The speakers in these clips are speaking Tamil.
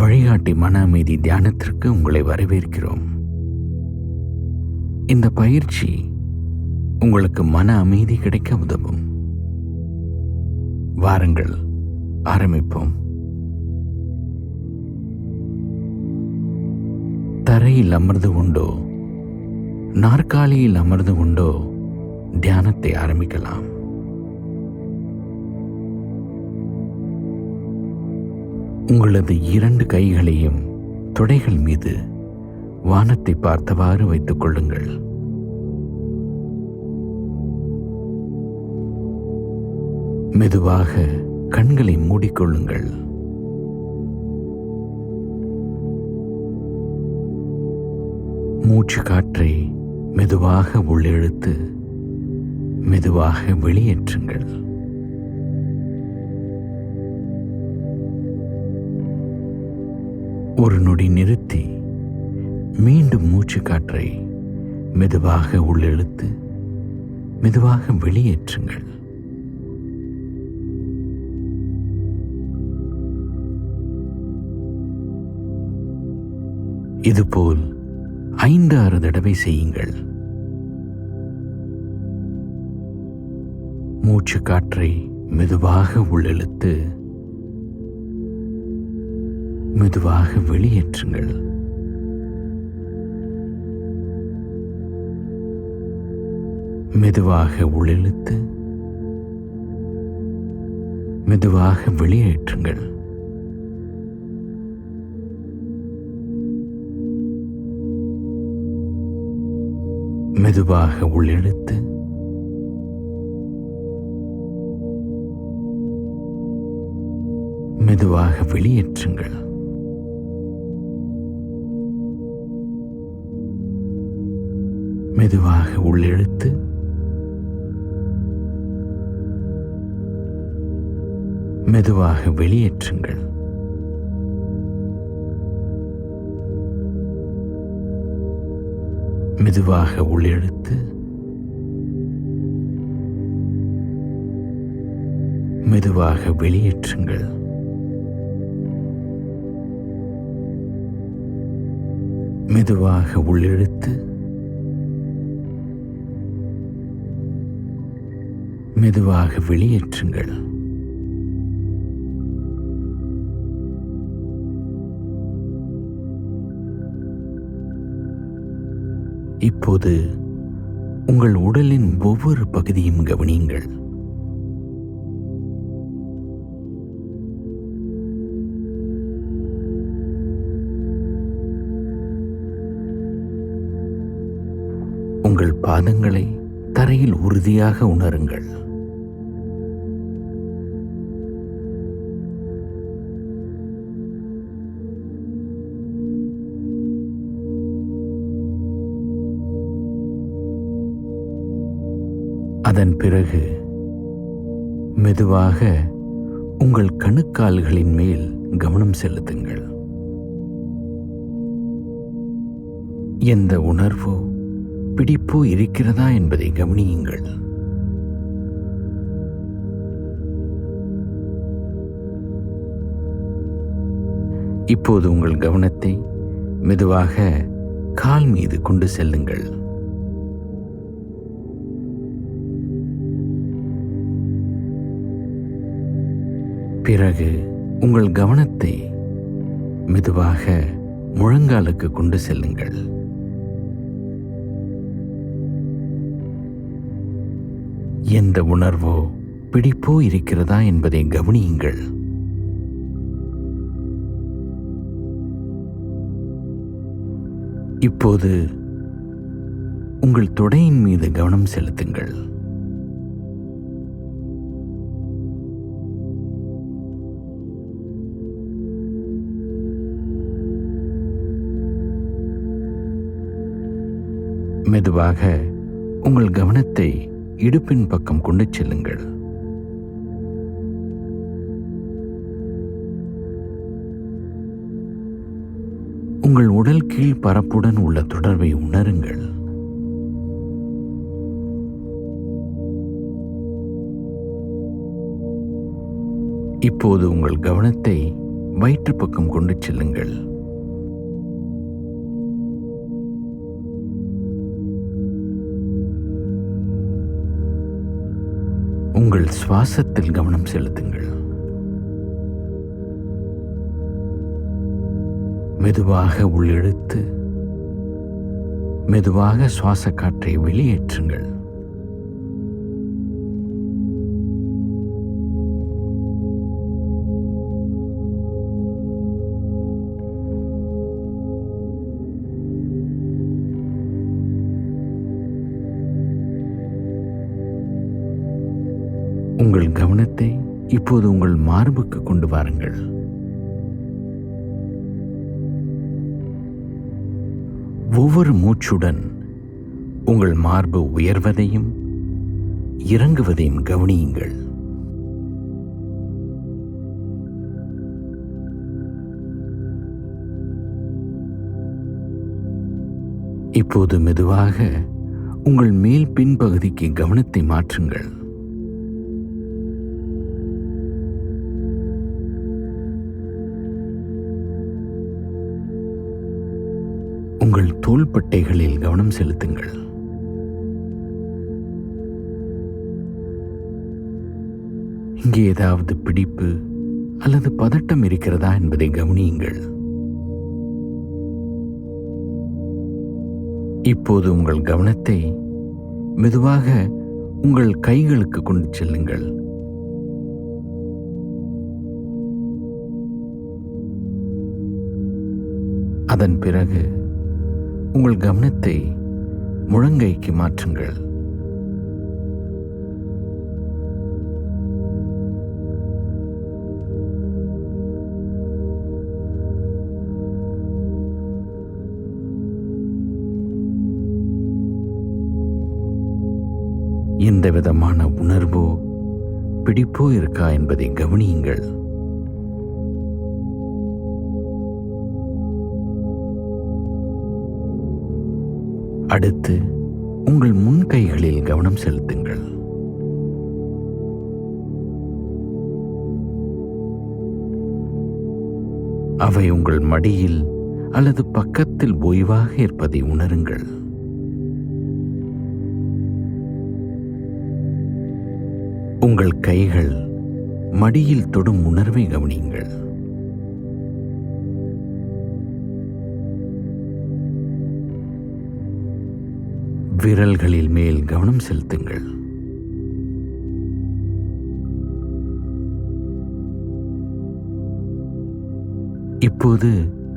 வழிகாட்டி மன அமைதி தியானத்திற்கு உங்களை வரவேற்கிறோம். இந்த பயிற்சி உங்களுக்கு மன அமைதி கிடைக்க உதவும். வாருங்கள் ஆரம்பிப்போம். தரையில் அமர்ந்து கொண்டோ நாற்காலியில் அமர்ந்து கொண்டோ தியானத்தை ஆரம்பிக்கலாம். உங்களது இரண்டு கைகளையும் தொடைகள் மீது வானத்தை பார்த்தவாறு வைத்துக் கொள்ளுங்கள். மெதுவாக கண்களை மூடிக்கொள்ளுங்கள். மூச்சு காற்றை மெதுவாக உள்ளிழுத்து மெதுவாக வெளியேற்றுங்கள். ஒரு நொடி நிறுத்தி மீண்டும் மூச்சு காற்றை மெதுவாக உள்ளிழுத்து மெதுவாக வெளியேற்றுங்கள். இதுபோல் ஐந்து ஆறு தடவை செய்யுங்கள். மூச்சு காற்றை மெதுவாக உள்ளிழுத்து மெதுவாக வெளியேற்றுங்கள். மெதுவாக உள்ளிழுத்து மெதுவாக வெளியேற்றுங்கள். மெதுவாக உள்ளிழுத்து மெதுவாக வெளியேற்றுங்கள். மெதுவாக உள்ளிழுத்து மெதுவாக வெளியேற்றுங்கள். மெதுவாக உள்ளிழுத்து மெதுவாக வெளியேற்றுங்கள். மெதுவாக உள்ளிழுத்து மெதுவாக வெளியேற்றுங்கள். இப்போது உங்கள் உடலின் ஒவ்வொரு பகுதியும் கவனியுங்கள். உங்கள் பாதங்களை தரையில் உறுதியாக உணருங்கள். அதன் பிறகு மெதுவாக உங்கள் கணுக்கால்களின் மேல் கவனம் செலுத்துங்கள். எந்த உணர்வோ பிடிப்போ இருக்கிறதா என்பதை கவனியுங்கள். இப்போது உங்கள் கவனத்தை மெதுவாக கால் மீது கொண்டு செல்லுங்கள். பிறகு உங்கள் கவனத்தை மெதுவாக முழங்காலுக்கு கொண்டு செல்லுங்கள். எந்த உணர்வோ பிடிப்போ இருக்கிறதா என்பதை கவனியுங்கள். இப்போது உங்கள் தொடையின் மீது கவனம் செலுத்துங்கள். மெதுவாக உங்கள் கவனத்தை இடுப்பின் பக்கம் கொண்டு செல்லுங்கள். உங்கள் உடல் கீழ் பரப்புடன் உள்ள தொடர்பை உணருங்கள். இப்போது உங்கள் கவனத்தை வயிற்று பக்கம் கொண்டு செல்லுங்கள். உங்கள் சுவாசத்தில் கவனம் செலுத்துங்கள். மெதுவாக உள்ளிழுத்து மெதுவாக சுவாச காற்றை வெளியேற்றுங்கள். உங்கள் கவனத்தை இப்போது உங்கள் மார்புக்கு கொண்டு வாருங்கள். ஒவ்வொரு மூச்சுடன் உங்கள் மார்பு உயர்வதையும் இறங்குவதையும் கவனியுங்கள். இப்போது மெதுவாக உங்கள் மேல் பின்பகுதிக்கு கவனத்தை மாற்றுங்கள். உங்கள் தோள்பட்டைகளில் கவனம் செலுத்துங்கள். இங்கே ஏதாவது பிடிப்பு அல்லது பதட்டம் இருக்கிறதா என்பதை கவனியுங்கள். இப்போது உங்கள் கவனத்தை மெதுவாக உங்கள் கைகளுக்கு கொண்டு செல்லுங்கள். அதன் பிறகு உங்கள் கவனத்தை முழங்கைக்கு மாற்றுங்கள். எந்த விதமான உணர்வோ பிடிப்போ இருக்கா என்பதை கவனியுங்கள். அடுத்து உங்கள் முன் கைகளில் கவனம் செலுத்துங்கள். அவை உங்கள் மடியில் அல்லது பக்கத்தில் ஓய்வாக இருப்பதை உணருங்கள். உங்கள் கைகள் மடியில் தொடும் உணர்வை கவனியுங்கள். விரல்களில் மேல் கவனம் செலுத்துங்கள். இப்போது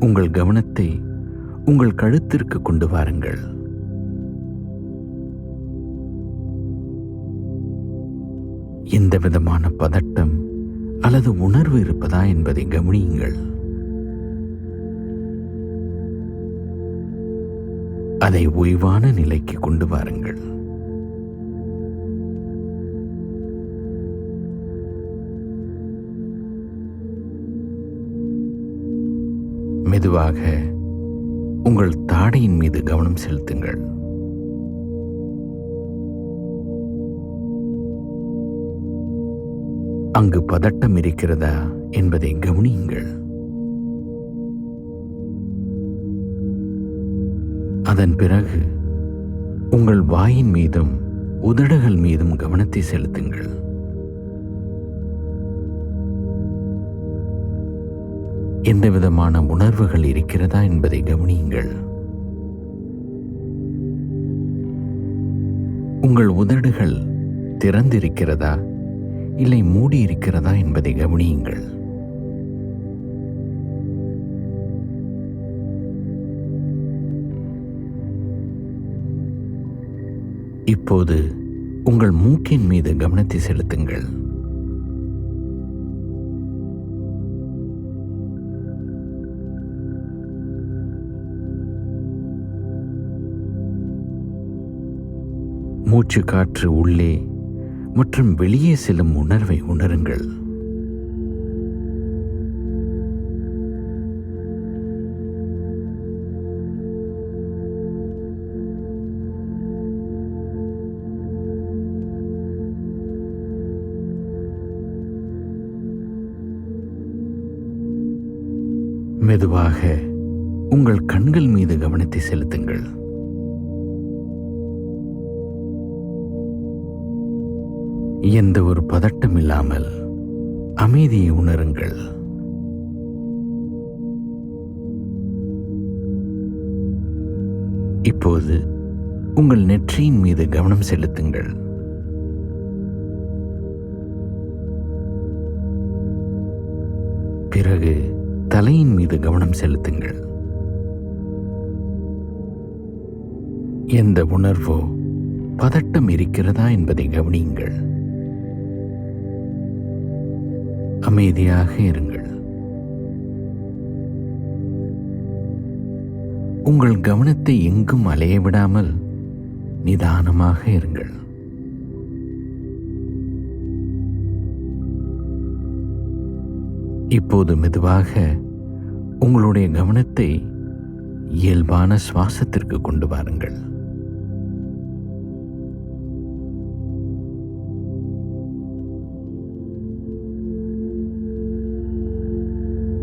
உங்கள் கவனத்தை உங்கள் கழுத்திற்கு கொண்டு வாருங்கள். எந்த விதமான பதட்டம் அல்லது உணர்வு இருப்பதா என்பதை கவனியுங்கள். அதை ஓய்வான நிலைக்கு கொண்டு வாருங்கள். மெதுவாக உங்கள் தாடையின் மீது கவனம் செலுத்துங்கள். அங்கு பதட்டம் இருக்கிறதா என்பதை கவனியுங்கள். அதன் பிறகு உங்கள் வாயின் மீதும் உதடுகள் மீதும் கவனத்தை செலுத்துங்கள். எந்த விதமான உணர்வுகள் இருக்கிறதா என்பதை கவனியுங்கள். உங்கள் உதடுகள் திறந்திருக்கிறதா இல்லை மூடி இருக்கிறதா என்பதை கவனியுங்கள். இப்போது உங்கள் மூக்கின் மீது கவனத்தை செலுத்துங்கள். மூச்சு காற்று உள்ளே மற்றும் வெளியே செல்லும் உணர்வை உணருங்கள். மெதுவாக உங்கள் கண்கள் மீது கவனத்தை செலுத்துங்கள். எந்த ஒரு பதட்டம் இல்லாமல் அமைதியை உணருங்கள். இப்போது உங்கள் நெற்றியின் மீது கவனம் செலுத்துங்கள். பிறகு தலையின் மீது கவனம் செலுத்துங்கள். எந்த உணர்வோ பதட்டம் இருக்கிறதா என்பதை கவனியுங்கள். அமைதியாக இருங்கள். உங்கள் கவனத்தை எங்கும் அலைய விடாமல் நிதானமாக இருங்கள். இப்போது மெதுவாக உங்களுடைய கவனத்தை இயல்பான சுவாசத்திற்கு கொண்டு வாருங்கள்.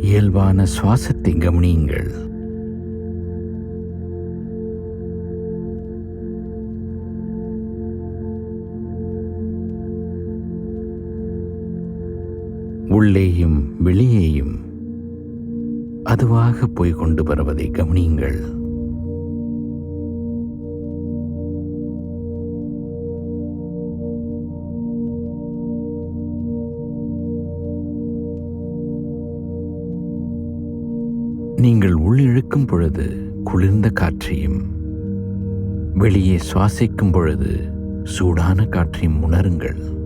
இயல்பான சுவாசத்தை கவனியுங்கள். உள்ளேயும் வெளியேயும் அதுவாக போய் கொண்டு வருவதை கவனியுங்கள். நீங்கள் உள்ளிழுக்கும் பொழுது குளிர்ந்த காற்றையும் வெளியே சுவாசிக்கும் பொழுது சூடான காற்றையும் உணருங்கள்.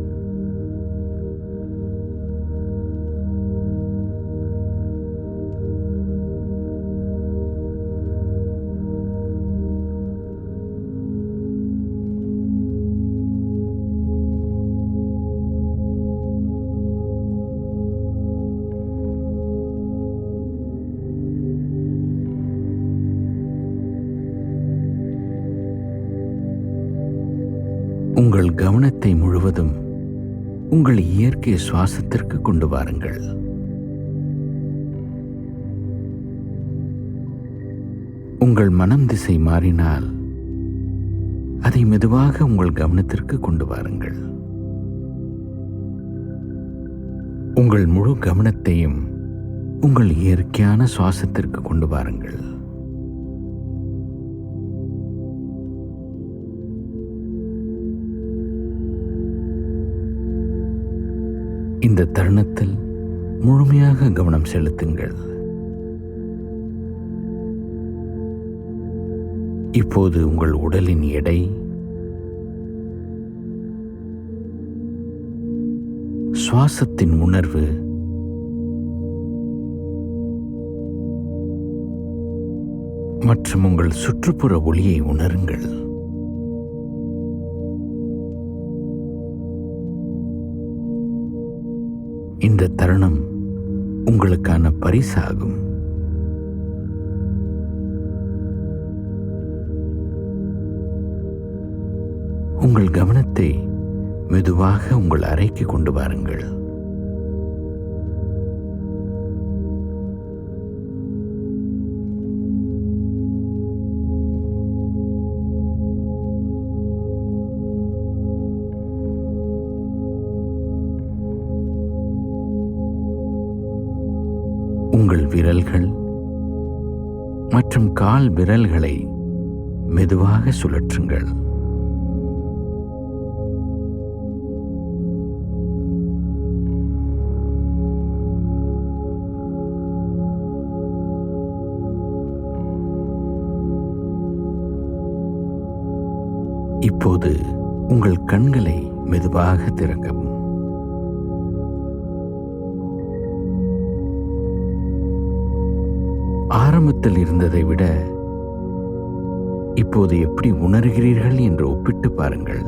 உங்கள் கவனத்தை முழுவதும் உங்கள் இயற்கை சுவாசத்திற்கு கொண்டு வாருங்கள். உங்கள் மனம் திசை மாறினால் அதை மெதுவாக உங்கள் கவனத்திற்கு கொண்டு வாருங்கள். உங்கள் முழு கவனத்தையும் உங்கள் இயற்கையான சுவாசத்திற்கு கொண்டு வாருங்கள். இந்த தருணத்தில் முழுமையாக கவனம் செலுத்துங்கள். இப்போது உங்கள் உடலின் எடை சுவாசத்தின் உணர்வு மற்றும் உங்கள் சுற்றுப்புற ஒளியை உணருங்கள். தருணம் உங்களுக்கான பரிசாகும். உங்கள் கவனத்தை மெதுவாக உங்கள் அறைக்கு கொண்டு வாருங்கள். உங்கள் விரல்கள் மற்றும் கால் விரல்களை மெதுவாக சுழற்றுங்கள். இப்போது உங்கள் கண்களை மெதுவாக திறக்கவும். ஆரம்பத்தில் இருந்ததை விட இப்போது எப்படி உணர்கிறீர்கள் என்று ஒப்பிட்டு பாருங்கள்.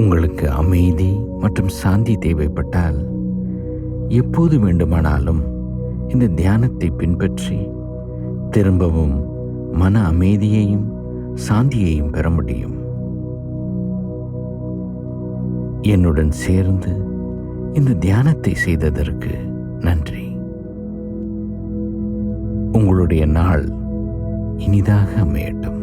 உங்களுக்கு அமைதி மற்றும் சாந்தி தேவைப்பட்டால் எப்போது வேண்டுமானாலும் இந்த தியானத்தை பின்பற்றி திரும்பவும் மன அமைதியையும் சாந்தியையும் பெற முடியும். என்னுடன் சேர்ந்து இந்த தியானத்தை செய்ததற்கு நன்றி. உங்களுடைய நாள் இனிதாக அமையட்டும்.